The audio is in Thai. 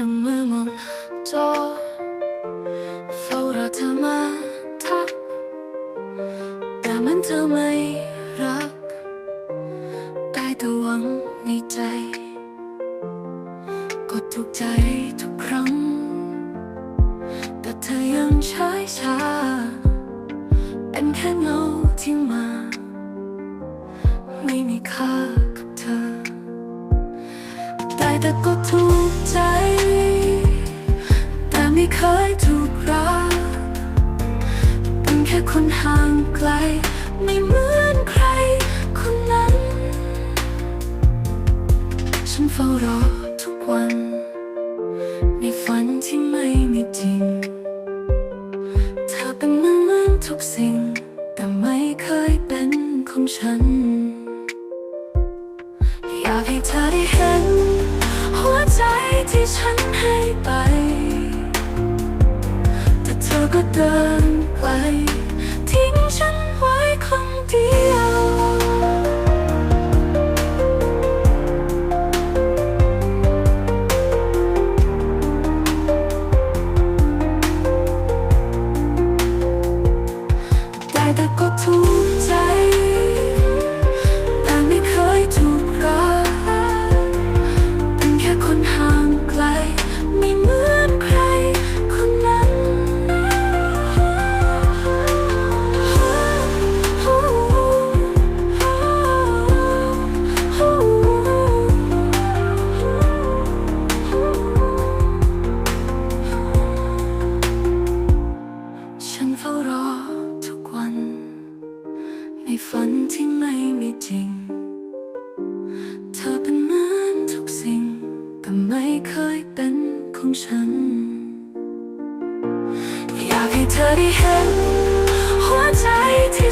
นั่งมือมองจอเฝ้าเธอมาทักแต่มันเธอไม่รักได้แต่หวังในใจ กดถูกใจทุกครั้ง แต่เธอยังใช้ชาเป็นแค่เงาที่มา ไม่มีค่ากับเธอ ได้แต่กดถูกใจ ไม่เคยถูกรักเป็นแค่คนห่างไกล ไม่เหมือนใครคนนั้น ฉันเฝ้ารอทุกวัน ในฝันที่ไม่มีจริง เธอเป็นเหมือนเหมือนทุกสิ่ง แต่ไม่เคยเป็นของฉัน แฝันที่ไม่มีจริง เธอเป็นเหมือนทุกสิ่ง แต่ไม่เคยเป็นของฉัน อยากให้เธอได้เห็น หัวใจที่